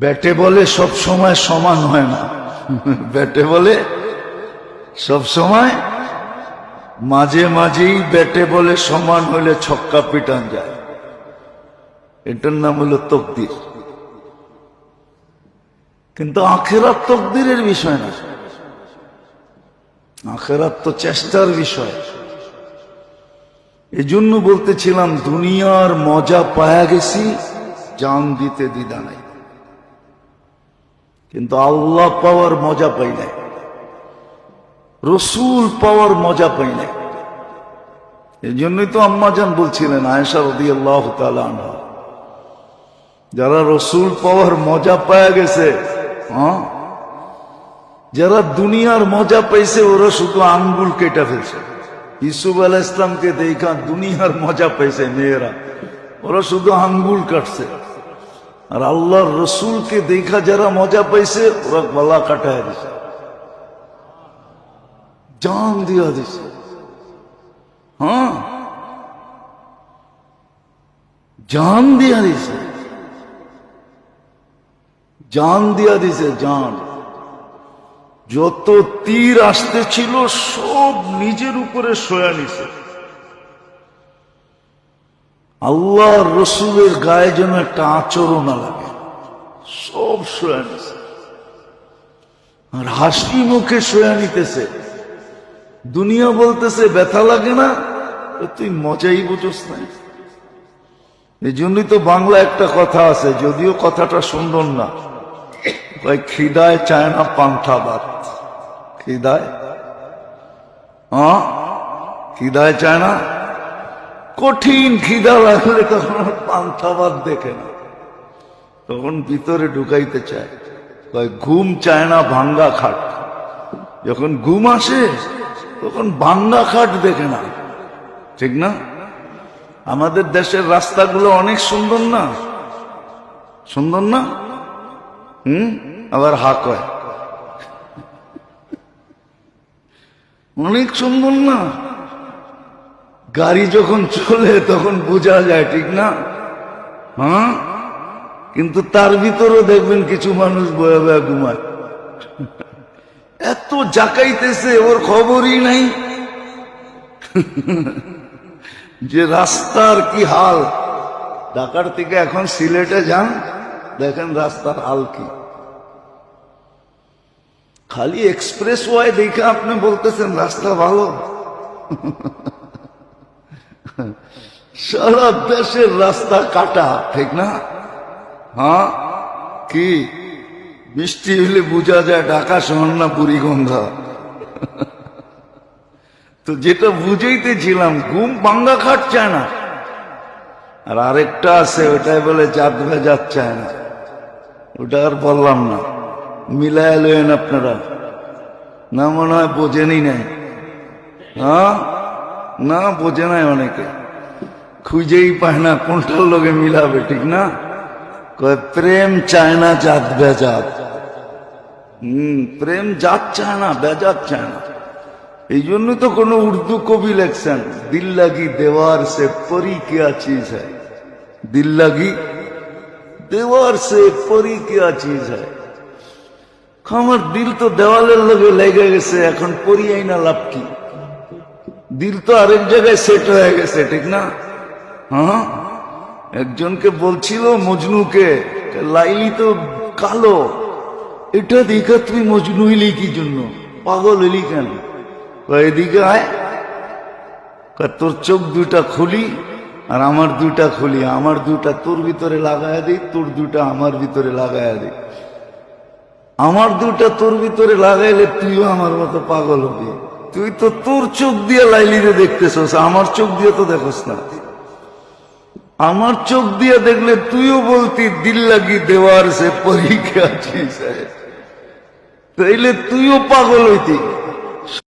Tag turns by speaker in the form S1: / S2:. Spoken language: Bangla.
S1: ব্যাটে বলে সব সময় সমান হয় না। ব্যাটে বলে সব সময় মাঝে মাঝেই ব্যাটে বলে সমান হলে ছক্কা পিটান যায়। এটার নাম হলো তকদির। কিন্তু আখেরাত তকদিরের বিষয় না। আখেরাত তো চেষ্টার বিষয়। এজন্য বলতেছিলাম, দুনিয়ার মজা পায়া গেছি, জান দিতে দ্বিধা নাই। কিন্তু আল্লাহ পাওয়ার মজা পাই নাই রসুল পাওয়ার মজা পাই নাই এই জন্যই তো আম্মাজান বলছিলেন, আয়েশা রদি আল্লাহ যারা রসুল পাওয়ার মজা পায়া গেছে হ্যাঁ? যারা দুনিয়ার মজা পাইছে, ওরা শুধু আঙ্গুল কেটে ফেলছে। ইসুফ আল ইসলামকে দেখা দুনিয়ার মজা পাইছে, মেয়েরা, ওরা শুধু আঙ্গুল কাটছে। আর আল্লাহর রসুলকে দেখা যারা মজা পাইছে, ওরা গলা কাটায় দিছে। জান দিয়া দিছে। হ্যাঁ? জান দিয়া দিছে। জান দিয়া দিছে জান। যত তীর আসতেছিল, সব নিজের উপরে সয়া নিছে। আল্লাহ রসুলের গায়ে যেন একটা আচরণ লাগে। সব সয়া নিছে। আর হাসি মুখে সয়া নিতেছে। দুনিয়া বলতেছে, ব্যথা লাগে না? তুই মজাই বুঝোস নাই। এই জন্যই তো বাংলা একটা কথা আছে, যদিও কথাটা সুন্দর না। খিদায় চায় না পান্থা ভাত খিদায়? খিদায় চায় না কঠিন খিদা লাগলে তখন পান্থা ভাত দেখে না। তখন ভিতরে ঢুকাইতে চায়। ঘুম চায় না, ভাঙ্গা খাট। যখন ঘুম আসে, তখন ভাঙ্গা খাট দেখে না। ঠিক না? আমাদের দেশের রাস্তাগুলো অনেক সুন্দর না? সুন্দর না? হুম? আবার হা কয়। অনেক সুন্দর না? গাড়ি যখন চলে, তখন বোঝা যায়, ঠিক না? হ্যাঁ? কিন্তু তার ভিতরেও দেখবেন কিছু মানুষ বয়া বয়া ঘুমায়। এত জাকাইতেছে, ওর খবরই নাই। যে রাস্তার কি হাল? ঢাকার থেকে এখন সিলেটে যান, দেখেন রাস্তার হাল কি। খালি এক্সপ্রেস ওয়াই দেখে আপনি বলতেছেন, রাস্তা ভালো। সারা দেশের রাস্তা কাটা, ঠিক না? হ্যাঁ? কি? বৃষ্টি হলে বোঝা যায় ঢাকা শহর না বুড়িগঙ্গা। তো যেটা বুঝাইতেছিলাম, ঘুম বাঙ্গা খাট চায় না। আর আরেকটা আছে, ওটাই বলে জাত ভেজাত চায় না। ওটা আর বললাম না। মিলায় লয়েন আপনারা। না মনে হয় বোঝেনই নাই। হ্যাঁ? না বোঝে নাই অনেকে খুঁজেই পায় না কোনটার লোকে মিলাবে ঠিক না কয় প্রেম চায় না জাত বেজাত হম প্রেম জাত চায় না বেজাত চায় না এই জন্য তো কোনো উর্দু কবি লেখছেন দিল লাগি দেওয়ার সে পরি কিয়া চিজ হ্যায় দিল লাগি দেওয়ার সে পরি কিয়া চিজ হ্যায় আমার দিল তো দেওয়ালের লগে লেগে গেছে এখন পরি আইনা লাভ কি দিল তো আরেক জায়গায় সেট হয়ে গেছে, ঠিক না? হ্যাঁ? একজনকে বলছিল মজনুকে, লাইলি তো কালো। এটা দেখা তুই মজনু হইলি কি জন্য? পাগল হইলি কেন? এদিকে আয়। তোর চোখ দুইটা খুলি আর আমার দুইটা খুলি। আমার দুইটা তোর ভিতরে লাগায় দিই তোর দুইটা আমার ভিতরে লাগায় দিই আমার দুইটা তোর ভিতরে লাগাইলে তুইও আমার মতো পাগল হবি। তুই তো তোর চোখ দিয়ে লাইলিরে দেখতেছস, আমার চোখ দিয়ে তো দেখোস না। আমার চোখ দিয়ে দেখলে তুইও বলতি দিল লাগি দেওয়ার সে পরীক্ষা তাইলে তুইও পাগল হইতি